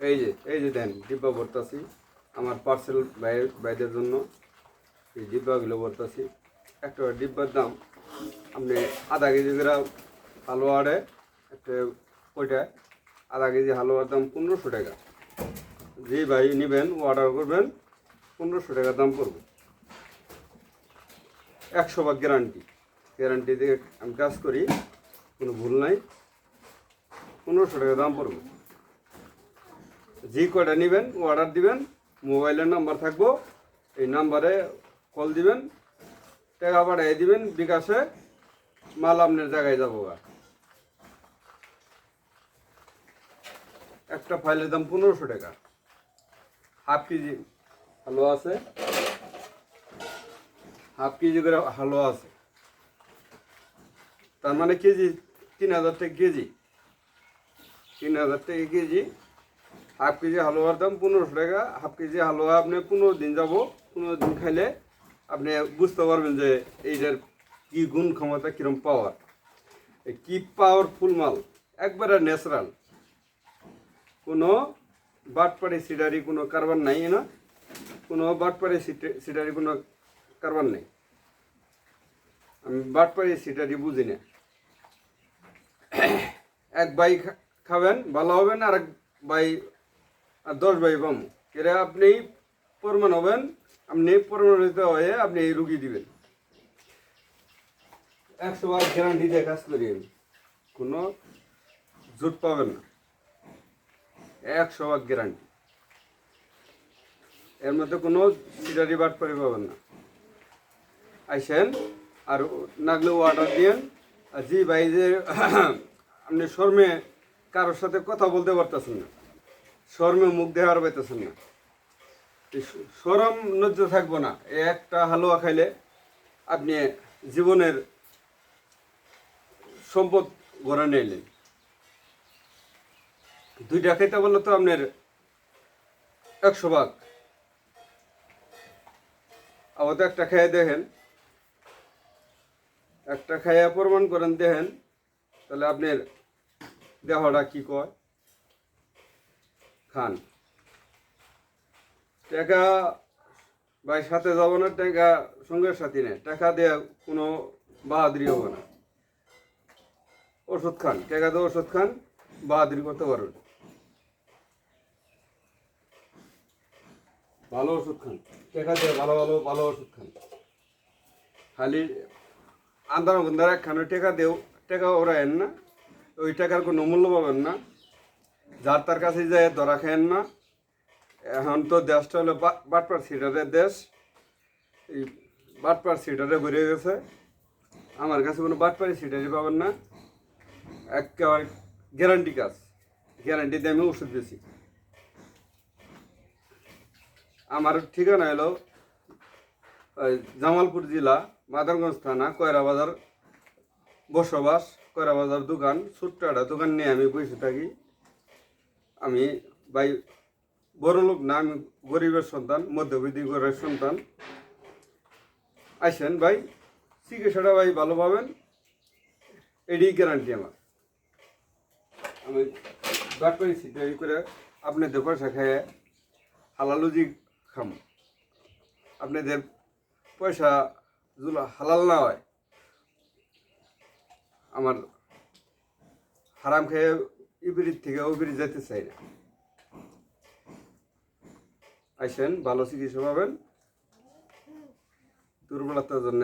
এই যে এই যে দেন, ডিব্বা ভরতাছি আমার পার্সেল বাইদের জন্য। এই ডিব্বাগুলো ভরতাছি। একটা ডিব্বার দাম আপনি আধা কেজি করে হালুয়াড়ে একটা ওইটা আধা কেজি হালুয়ার দাম পনেরোশো টাকা। যে ভাই নেবেন অর্ডার করবেন, পনেরোশো টাকা দাম পড়বে। একশো ভাগ গ্যারান্টি গ্যারান্টি দিয়ে আমি কাজ করি, কোনো ভুল নাই। পনেরোশো টাকা দাম পড়বে। যে কয়টা নেবেন অর্ডার দিবেন মোবাইলের নাম্বার থাকব, এই নাম্বারে কল দিবেন, টাকা পাঠিয়ে দিবেন, বিকাশে মাল আপনার জায়গায় যাব। একটা ফাইলের দাম পনেরোশো টাকা। হাফ কেজি হালুয়া আছে। হাফ কেজি করে হালুয়া আছে। তার মানে কেজি তিন হাজার টাকা কেজি। তিন হাজার টাকা কেজি হাফ কেজি হালুয়ার দাম পনেরোশো টাকা। হাফ কেজি হালুয়া আপনি পনেরো দিন যাব, পনেরো দিন খাইলে আপনি বুঝতে পারবেন যে এইটার কি গুণ ক্ষমতা, কিরম পাওয়ার কি পাওয়ারফুল মাল, একবারে ন্যাচারাল কোনো বাটপাড়ি সিডারি কোনো কারবার নাই না? কোনো বাটপাড়ি সিডারি কোনো কারবার নেই। আমি বাটপাড়ি সিডারি বুঝি না। এক বাই খাবেন, ভালো হবেন আর এক বাই আর দশ বাই পামো। এরা আপনি প্রমাণ হবেন, আপনি প্রমাণিত হয়ে আপনি এই রুগী দিবেন। একশো বার গ্যারান্টি দিয়ে কাজ করি আমি। কোনো জুট পাবেন না। একশো বার গ্যারান্টি এর মধ্যে কোনো সিটারি বাট করে পাবেন না। আইসেন আর নাগলে অর্ডার দিয়েন। আর জি ভাই যে আপনি শর্মে কারোর সাথে কথা বলতে পারতেছেন না। শর্মে মুখ দেওয়ার পাইতেছেন না। সরম নজ্জ থাকব না। একটা হালুয়া খাইলে আপনি জীবনের সম্পদ গড়ে নিলেন। দুইটা খাইতে বললে তো আপনার একশো ভাগ। আবার তো একটা খেয়ে দেখেন। একটা খাইয়া প্রমাণ করেন দেখেন, তাহলে আপনার দেহটা কি কয়? খান। টাকা ভাই সাথে যাব না, টাকা সঙ্গের সাথী নেই। টাকা দিয়ে কোনো বাহাদুরি হবে না। ওষুধ খান, টাকা দিয়ে ওষুধ খান, বাহাদুরি করতে পারবেন। ভালো ওষুধ খান, টাকা দিয়ে ভালো ভালো ভালো ওষুধ খান। খালি আন্দার বন্দার একখানে টাকা দেও টাকা ওরা এন না, ওই টাকার কোনো মূল্য পাবেন না। যার তার কাছে যায় ধরা খেয়েন না। এখন তো দেশটা হলো বাটপার সিটারের দেশ। এই বাটপার সিটারে ভরে গেছে। আমার কাছে কোনো বাটপারি সিটারই পাবেন না। একেবারে গ্যারান্টি কাজ। গ্যারান্টি দিয়ে আমি ওষুধ বেশি আমার ঠিকানা ওই জামালপুর জেলা, মাদারগঞ্জ থানা, কয়রা বাজার, বসবাস, কয়রা বাজার দোকান, ছোট্ট একটা দোকান নিয়ে আমি বসে থাকি। আমি ভাই, বড় লোক না, আমি গরিবের সন্তান মধ্যবিধি ঘরের সন্তান। আসেন ভাই, চিকিৎসাটা ভাই ভালো পাবেন এডি গ্যারান্টি আমার। আমি বাট করেছি তৈরি করে আপনাদের পয়সা খেয়ে হালালুজি খাম। আপনাদের পয়সা যদি হালাল না হয়, আমার হারাম খেয়ে ইবিরির থেকে ওবিরি যেতে চাই না। ভালো চিকিৎসা পাবেন। দুর্বলতার জন্য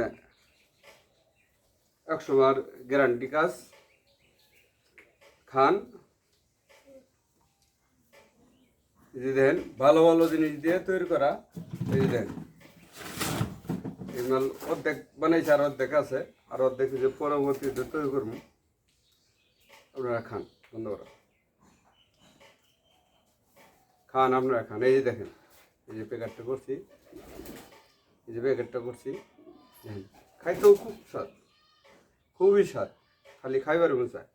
একশো বার গ্যারান্টি কাজ। খান। এই যে দেখেন, ভালো ভালো জিনিস দিয়ে তৈরি করা। এই দেখেন, এই অর্ধেক বানাইছে আর অর্ধেক আছে। আর অর্ধেক যে পরবর্তীতে তৈরি করব। আপনারা খান। ধন্যবাদ। খান আপনারা খান, এই যে দেখেন, এই যে প্যাকেটটা করছি, এই যে প্যাকেটটা করছি খাইতেও খুব স্বাদ, খুবই স্বাদ, খালি খাইবার মন চায়।